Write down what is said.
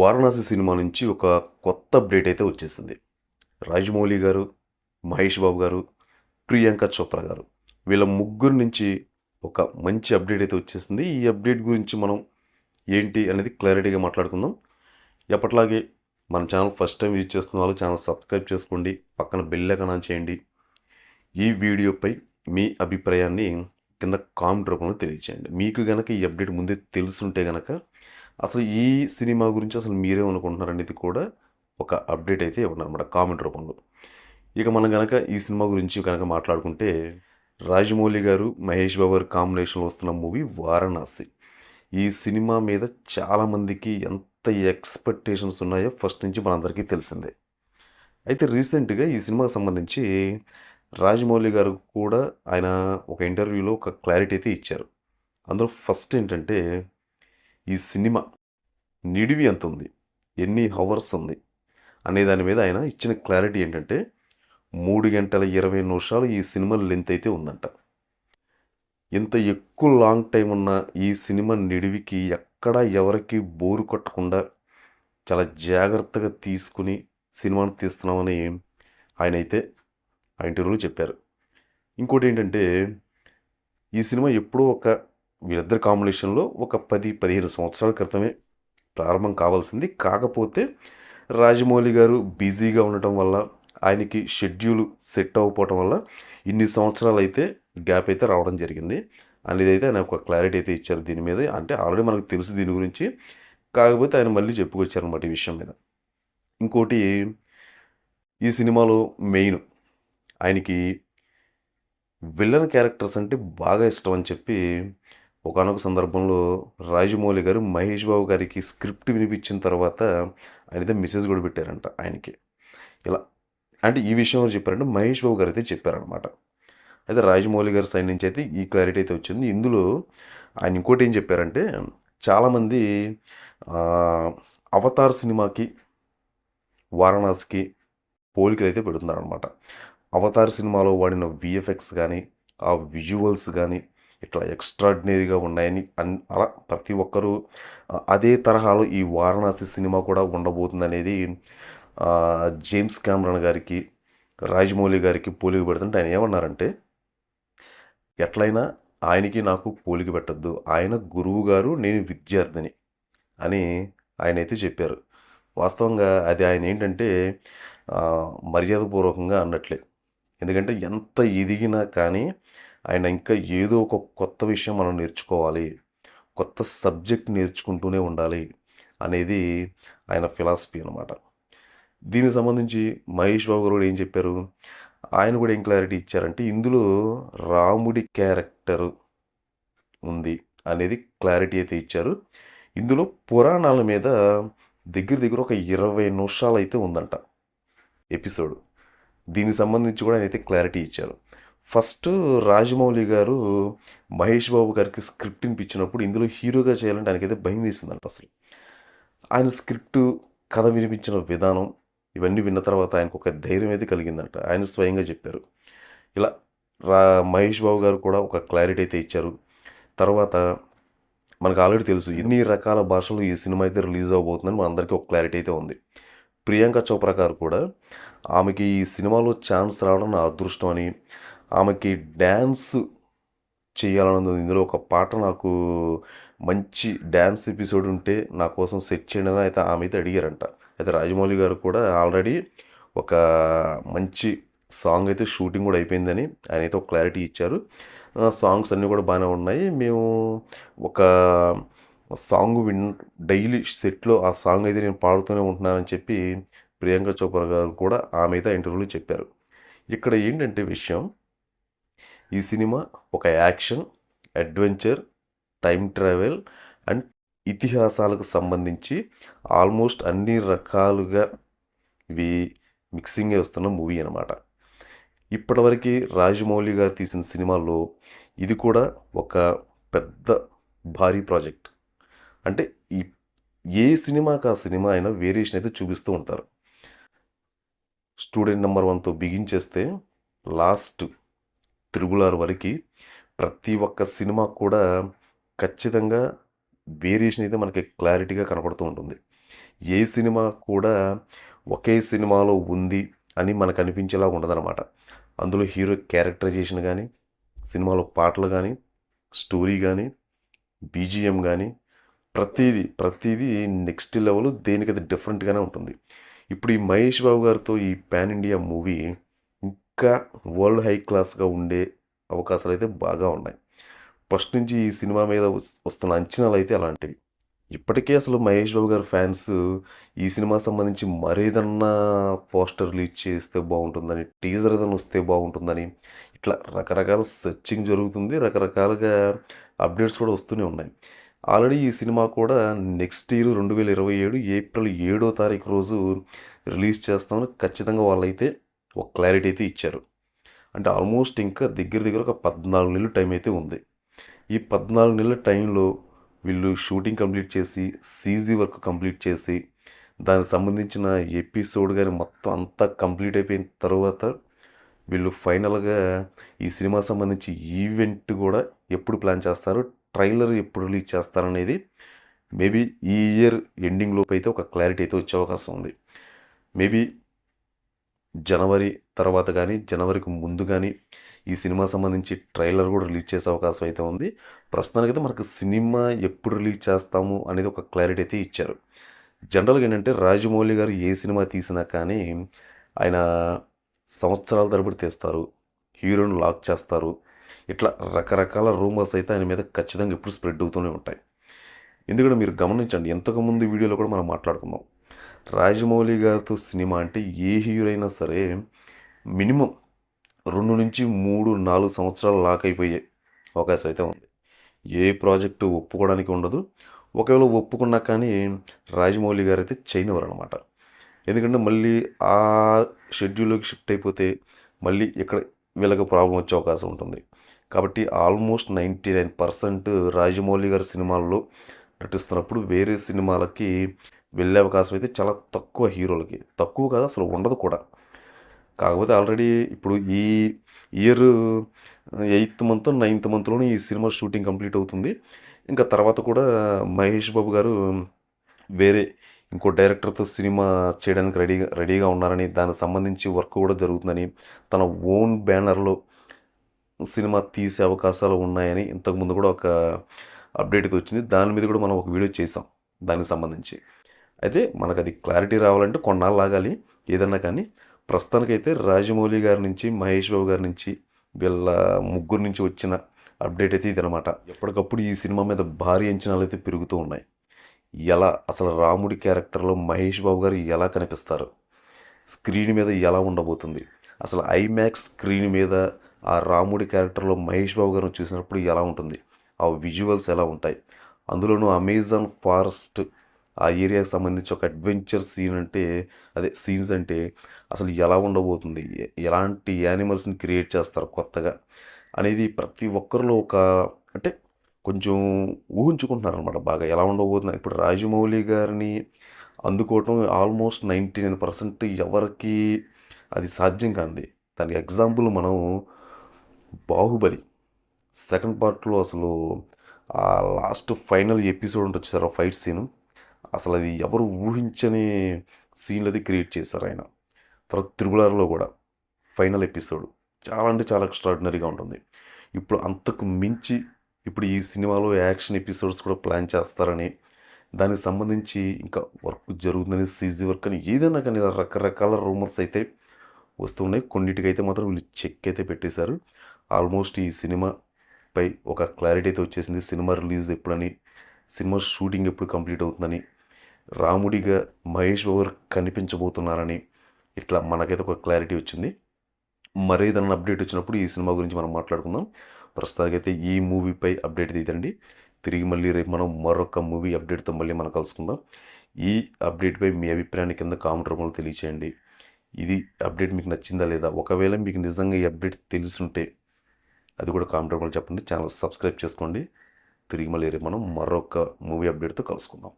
Varanasi cinema నుంచి ఒక కొత్త అప్డేట్ అయితే వచ్చేసింది. రాజమౌళి గారు మహేష్ బాబు గారు ప్రియాంక చోప్రా గారు వీళ్ళ ముగ్గురు నుంచి ఒక మంచి అప్డేట్ అయితే వచ్చేసింది. ఈ అప్డేట్ గురించి మనం ఏంటి అనేది క్లారిటీగా మాట్లాడుకుందాం. ఎప్పట్లాగే మన ఛానల్ ఫస్ట్ టైం యూజ్ చేస్తున్న వాళ్ళు ఛానల్ సబ్స్క్రైబ్ చేసుకోండి పక్కన బెల్ ఆన్ చేయండి. ఈ వీడియోపై మీ అభిప్రాయాన్ని కింద కామెంట్ రూపంలో తెలియచేయండి. మీకు గనక ఈ అప్డేట్ ముందే తెలుసుంటే గనక అసలు ఈ సినిమా గురించి అసలు మీరేమనుకుంటున్నారు అనేది కూడా ఒక అప్డేట్ అయితే ఇవ్వండి అనమాట కామెంట్ రూపంలో. ఇక మనం కనుక ఈ సినిమా గురించి కనుక మాట్లాడుకుంటే రాజమౌళి గారు మహేష్ బాబు గారు కాంబినేషన్లో వస్తున్న మూవీ వారణాసి. ఈ సినిమా మీద చాలామందికి ఎంత ఎక్స్పెక్టేషన్స్ ఉన్నాయో ఫస్ట్ నుంచి మనందరికీ తెలిసిందే. అయితే రీసెంట్గా ఈ సినిమాకి సంబంధించి రాజమౌళి గారు కూడా ఆయన ఒక ఇంటర్వ్యూలో ఒక క్లారిటీ అయితే ఇచ్చారు. అందులో ఫస్ట్ ఏంటంటే ఈ సినిమా నిడివి ఎంత ఉంది? ఎన్ని హవర్స్ ఉంది? అనే దాని మీద ఆయన ఇచ్చిన క్లారిటీ ఏంటంటే మూడు గంటల ఇరవై నిమిషాలు ఈ సినిమా లెంత్ అయితే ఉందంట. ఇంత ఎక్కువ లాంగ్ టైం ఉన్న ఈ సినిమా నిడివికి ఎక్కడ ఎవరికి బోరు కొట్టకుండా చాలా జాగ్రత్తగా తీసుకుని సినిమాను తీస్తున్నామని ఆయన అయితే ఆ ఇంటర్వ్యూలో చెప్పారు. ఇంకోటి ఏంటంటే ఈ సినిమా ఎప్పుడో ఒక వీళ్ళిద్దరి కాంబినేషన్లో ఒక పది పదిహేను సంవత్సరాల క్రితమే ప్రారంభం కావాల్సింది. కాకపోతే రాజమౌళి గారు బిజీగా ఉండటం వల్ల ఆయనకి షెడ్యూల్ సెట్ అవ్వకపోవటం వల్ల ఇన్ని సంవత్సరాలు అయితే గ్యాప్ అయితే రావడం జరిగింది. అనేది అయితే ఆయన ఒక క్లారిటీ అయితే ఇచ్చారు దీని మీద. అంటే ఆల్రెడీ మనకు తెలుసు దీని గురించి. కాకపోతే ఆయన మళ్ళీ చెప్పుకొచ్చారు అనమాట ఈ విషయం మీద. ఇంకోటి ఈ సినిమాలో మెయిన్ ఆయనకి విలన్ క్యారెక్టర్స్ అంటే బాగా ఇష్టం అని చెప్పి ఒకనొక సందర్భంలో రాజమౌళి గారు మహేష్ బాబు గారికి స్క్రిప్ట్ వినిపించిన తర్వాత అయితే మెసేజ్ కూడా పెట్టారంట ఆయనకి. ఇలా అంటే ఈ విషయం చెప్పారంటే మహేష్ బాబు గారు అయితే చెప్పారనమాట అయితే రాజమౌళి గారి సైడ్ నుంచి అయితే ఈ క్లారిటీ అయితే వచ్చింది. ఇందులో ఆయన ఇంకోటి ఏం చెప్పారంటే చాలామంది అవతార్ సినిమాకి వారణాసికి పోలికలు అయితే పెడుతున్నారనమాట అవతార్ సినిమాలో వాడిన విఎఫ్ఎక్స్ కానీ ఆ విజువల్స్ కానీ ఇట్లా ఎక్స్ట్రాడినరీగా ఉన్నాయని అన్ అలా ప్రతి ఒక్కరూ అదే తరహాలో ఈ వారణాసి సినిమా కూడా ఉండబోతుంది అనేది జేమ్స్ క్యామ్రన్ గారికి రాజమౌళి గారికి పోలిక పెడుతుంటే ఆయన ఏమన్నారంటే ఎట్లయినా ఆయనకి నాకు పోలిక పెట్టద్దు. ఆయన గురువు గారు నేను విద్యార్థిని అని ఆయన అయితే చెప్పారు. వాస్తవంగా అది ఆయన ఏంటంటే మర్యాదపూర్వకంగా అన్నట్లే. ఎందుకంటే ఎంత ఎదిగినా కానీ ఆయన ఇంకా ఏదో ఒక కొత్త విషయం మనం నేర్చుకోవాలి కొత్త సబ్జెక్ట్ నేర్చుకుంటూనే ఉండాలి అనేది ఆయన ఫిలాసఫీ అనమాట దీనికి సంబంధించి మహేష్ బాబు గారు కూడా ఏం చెప్పారు? ఆయన కూడా ఏం క్లారిటీ ఇచ్చారంటే ఇందులో రాముడి క్యారెక్టర్ ఉంది అనేది క్లారిటీ అయితే ఇచ్చారు. ఇందులో పురాణాల మీద దగ్గర దగ్గర ఒక ఇరవై నిమిషాలు అయితే ఉందంట ఎపిసోడ్. దీనికి సంబంధించి కూడా ఆయన అయితే క్లారిటీ ఇచ్చారు. ఫస్ట్ రాజమౌళి గారు మహేష్ బాబు గారికి స్క్రిప్ట్ వినిపించినప్పుడు ఇందులో హీరోగా చేయాలంటే ఆయనకైతే భయం వేసిందంట అసలు. ఆయన స్క్రిప్ట్ కథ వినిపించిన విధానం ఇవన్నీ విన్న తర్వాత ఆయనకు ఒక ధైర్యం అయితే కలిగిందంట. ఆయన స్వయంగా చెప్పారు. ఇలా రా మహేష్ బాబు గారు కూడా ఒక క్లారిటీ అయితే ఇచ్చారు. తర్వాత మనకు ఆల్రెడీ తెలుసు ఎన్ని రకాల భాషలు ఈ సినిమా అయితే రిలీజ్ అవబోతుందని మన అందరికీ ఒక క్లారిటీ అయితే ఉంది. ప్రియాంక చోప్రా గారు కూడా ఆమెకి ఈ సినిమాలో ఛాన్స్ రావడం నా అదృష్టం అని ఆమెకి డ్యాన్స్ చేయాలన్నది ఇందులో ఒక పాట నాకు మంచి డ్యాన్స్ ఎపిసోడ్ ఉంటే నా కోసం సెట్ చేయండి అని అయితే ఆమె అయితే అడిగారంట. అయితే రాజమౌళి గారు కూడా ఆల్రెడీ ఒక మంచి సాంగ్ అయితే షూటింగ్ కూడా అయిపోయిందని ఆయన అయితే ఒక క్లారిటీ ఇచ్చారు. సాంగ్స్ అన్నీ కూడా బాగానే ఉన్నాయి. మేము ఒక సాంగ్ విన్ డైలీ సెట్లో ఆ సాంగ్ అయితే నేను పాడుతూనే ఉంటున్నానని చెప్పి ప్రియాంక చోప్రా గారు కూడా ఆమె అయితే ఇంటర్వ్యూలో చెప్పారు. ఇక్కడ ఏంటంటే విషయం ఈ సినిమా ఒక action adventure time travel and ఇతిహాసాలకు సంబంధించి ఆల్మోస్ట్ అన్ని రకాలుగా ఇవి మిక్సింగే వస్తున్న మూవీ అనమాట ఇప్పటివరకు రాజమౌళి గారు తీసిన సినిమాల్లో ఇది కూడా ఒక పెద్ద భారీ ప్రాజెక్ట్. అంటే ఈ ఏ సినిమాకి ఆ సినిమా అయినా వేరియేషన్ అయితే చూపిస్తూ ఉంటారు. స్టూడెంట్ నెంబర్ వన్తో బిగించేస్తే లాస్ట్ త్రిబులార్ వరకు ప్రతి ఒక్క సినిమా కూడా ఖచ్చితంగా వేరియేషన్ అయితే మనకి క్లారిటీగా కనపడుతూ ఉంటుంది. ఏ సినిమా కూడా ఒకే సినిమాలో ఉంది అని మనకు అనిపించేలా ఉండదన్నమాట. అందులో హీరో క్యారెక్టరైజేషన్ కానీ సినిమాలో పాటలు కానీ స్టోరీ కానీ బీజిఎం కానీ ప్రతిదీ ప్రతిదీ నెక్స్ట్ లెవెల్ దేనికైతే డిఫరెంట్గానే ఉంటుంది. ఇప్పుడు ఈ మహేష్ బాబు గారితో ఈ పాన్ ఇండియా మూవీ ఇంకా వరల్డ్ హై క్లాస్గా ఉండే అవకాశాలు అయితే బాగా ఉన్నాయి. ఫస్ట్ నుంచి ఈ సినిమా మీద వస్తున్న అంచనాలు అయితే అలాంటివి. ఇప్పటికే అసలు మహేష్ బాబు గారు ఫ్యాన్స్ ఈ సినిమా సంబంధించి మరేదన్నా పోస్టర్ రిలీజ్ చేస్తే బాగుంటుందని టీజర్ ఏదైనా వస్తే బాగుంటుందని ఇట్లా రకరకాల సెర్చింగ్ జరుగుతుంది రకరకాలుగా అప్డేట్స్ కూడా వస్తూనే ఉన్నాయి. ఆల్రెడీ ఈ సినిమా కూడా నెక్స్ట్ ఇయర్ రెండు వేల ఇరవై ఏడు ఏప్రిల్ ఏడో తారీఖు రోజు రిలీజ్ చేస్తామని ఖచ్చితంగా వాళ్ళైతే ఒక క్లారిటీ అయితే ఇచ్చారు. అంటే ఆల్మోస్ట్ ఇంకా దగ్గర దగ్గర ఒక పద్నాలుగు నెలలు టైం అయితే ఉంది. ఈ పద్నాలుగు నెలల టైంలో వీళ్ళు షూటింగ్ కంప్లీట్ చేసి సీజీ వర్క్ కంప్లీట్ చేసి దానికి సంబంధించిన ఎపిసోడ్ కానీ మొత్తం అంతా కంప్లీట్ అయిపోయిన తర్వాత వీళ్ళు ఫైనల్గా ఈ సినిమా సంబంధించి ఈవెంట్ కూడా ఎప్పుడు ప్లాన్ చేస్తారు ట్రైలర్ ఎప్పుడు రిలీజ్ చేస్తారనేది మేబీ ఈ ఇయర్ ఎండింగ్ లోపు అయితే ఒక క్లారిటీ అయితే వచ్చే అవకాశం ఉంది. మేబీ జనవరి తర్వాత కానీ జనవరికి ముందు కానీ ఈ సినిమా సంబంధించి ట్రైలర్ కూడా రిలీజ్ చేసే అవకాశం అయితే ఉంది. ప్రస్తుతానికైతే మనకు సినిమా ఎప్పుడు రిలీజ్ చేస్తాము అనేది ఒక క్లారిటీ అయితే ఇచ్చారు. జనరల్గా ఏంటంటే రాజమౌళి గారు ఏ సినిమా తీసినా కానీ ఆయన సంవత్సరాల తరబడి తీస్తారు. హీరోని లాక్ చేస్తారు. ఇట్లా రకరకాల రూమర్స్ అయితే ఆయన మీద ఖచ్చితంగా ఎప్పుడు స్ప్రెడ్ అవుతూనే ఉంటాయి. ఎందుకంటే మీరు గమనించండి. ఎంతకుముందు వీడియోలో కూడా మనం మాట్లాడుకున్నాం. రాజమౌళి గారితో సినిమా అంటే ఏ హీరో అయినా సరే మినిమం రెండు నుంచి మూడు నాలుగు సంవత్సరాలు లాక్ అయిపోయే అవకాశం అయితే ఉంది. ఏ ప్రాజెక్టు ఒప్పుకోవడానికి ఉండదు. ఒకవేళ ఒప్పుకున్నా కానీ రాజమౌళి గారు అయితే చేయనివారు అనమాట ఎందుకంటే మళ్ళీ ఆ షెడ్యూల్లోకి షిఫ్ట్ అయిపోతే మళ్ళీ ఇక్కడ వీళ్ళకి ప్రాబ్లం వచ్చే అవకాశం ఉంటుంది. కాబట్టి almost ninety nine percent Rajamouli గారి సినిమాల్లో నటిస్తున్నప్పుడు వేరే సినిమాలకి వెళ్ళే అవకాశం అయితే చాలా తక్కువ హీరోలకి. తక్కువ కాదు అసలు ఉండదు కూడా. కాకపోతే ఆల్రెడీ ఇప్పుడు ఈ ఇయర్ ఎయిత్ మంత్ నైన్త్ మంత్లోనే ఈ సినిమా షూటింగ్ కంప్లీట్ అవుతుంది. ఇంకా తర్వాత కూడా మహేష్ బాబు గారు వేరే ఇంకో డైరెక్టర్తో సినిమా చేయడానికి రెడీగా రెడీగా ఉన్నారని దానికి సంబంధించి వర్క్ కూడా జరుగుతుందని తన ఓన్ బ్యానర్లో సినిమా తీసే అవకాశాలు ఉన్నాయని ఇంతకుముందు కూడా ఒక అప్డేట్ అయితే వచ్చింది. దాని మీద కూడా మనం ఒక వీడియో చేసాం దానికి సంబంధించి. అయితే మనకు అది క్లారిటీ రావాలంటే కొన్నాళ్ళు ఆగాలి ఏదన్నా కానీ ప్రస్తుతానికైతే రాజమౌళి గారి నుంచి మహేష్ బాబు గారి నుంచి వీళ్ళ ముగ్గురు నుంచి వచ్చిన అప్డేట్ అయితే ఇదనమాట ఎప్పటికప్పుడు ఈ సినిమా మీద భారీ అంచనాలు అయితే పెరుగుతూ ఉన్నాయి. ఎలా అసలు రాముడి క్యారెక్టర్లో మహేష్ బాబు గారు ఎలా కనిపిస్తారు? స్క్రీన్ మీద ఎలా ఉండబోతుంది? అసలు ఐమాక్స్ స్క్రీన్ మీద ఆ రాముడి క్యారెక్టర్లో మహేష్ బాబు గారిని చూసినప్పుడు ఎలా ఉంటుంది? ఆ విజువల్స్ ఎలా ఉంటాయి? అందులోనూ అమెజాన్ ఫారెస్ట్ ఆ ఏరియాకి సంబంధించి ఒక అడ్వెంచర్ సీన్ అంటే అదే సీన్స్ అంటే అసలు ఎలా ఉండబోతుంది? ఎలాంటి యానిమల్స్ని క్రియేట్ చేస్తారు కొత్తగా? అనేది ప్రతి ఒక్కరిలో ఒక అంటే కొంచెం ఊహించుకుంటున్నారు అనమాట బాగా. ఎలా ఉండబోతుంది? ఇప్పుడు రాజమౌళి గారిని అందుకోవటం ఆల్మోస్ట్ నైంటీ నైన్ పర్సెంట్ ఎవరికి అది సాధ్యం కాంది. దానికి ఎగ్జాంపుల్ మనం బాహుబలి. సెకండ్ పార్ట్లో అసలు ఆ లాస్ట్ ఫైనల్ ఎపిసోడ్ ఉంటుంది సార్ ఫైట్ సీను. అసలు అది ఎవరు ఊహించని సీన్లు అది క్రియేట్ చేశారు ఆయన. తర్వాత త్రిబులార్లో కూడా ఫైనల్ ఎపిసోడ్ చాలా అంటే చాలా ఎక్స్ట్రాడినరీగా ఉంటుంది. ఇప్పుడు అంతకు మించి ఇప్పుడు ఈ సినిమాలో యాక్షన్ ఎపిసోడ్స్ కూడా ప్లాన్ చేస్తారని దానికి సంబంధించి ఇంకా వర్క్ జరుగుతుందని సీజీ వర్క్ అని ఏదైనా కానీ రకరకాల రూమర్స్ అయితే వస్తున్నాయి. కొన్నిటికైతే మాత్రం వీళ్ళు చెక్ అయితే పెట్టేశారు. ఆల్మోస్ట్ ఈ సినిమాపై ఒక క్లారిటీ అయితే వచ్చేసింది. సినిమా రిలీజ్ ఎప్పుడని సినిమా షూటింగ్ ఎప్పుడు కంప్లీట్ అవుతుందని రాముడిగా మహేష్ బాబు కనిపించబోతున్నారని ఇట్లా మనకైతే ఒక క్లారిటీ వచ్చింది. మరేదన్నా అప్డేట్ వచ్చినప్పుడు ఈ సినిమా గురించి మనం మాట్లాడుకుందాం. ప్రస్తుతానికైతే ఈ మూవీపై అప్డేట్ తీదండి తిరిగి మళ్ళీ రేపు మనం మరొక మూవీ అప్డేట్తో మళ్ళీ మనం కలుసుకుందాం. ఈ అప్డేట్పై మీ అభిప్రాయాన్ని కింద కామెంట్ రూపంలో తెలియచేయండి. ఇది అప్డేట్ మీకు నచ్చిందా లేదా? ఒకవేళ మీకు నిజంగా ఈ అప్డేట్ తెలుసుంటే అది కూడా కామెంట్ రూపంలో చెప్పండి. ఛానల్ సబ్స్క్రైబ్ చేసుకోండి. తిరిగి మళ్ళీ రేపు మనం మరొక మూవీ అప్డేట్తో కలుసుకుందాం.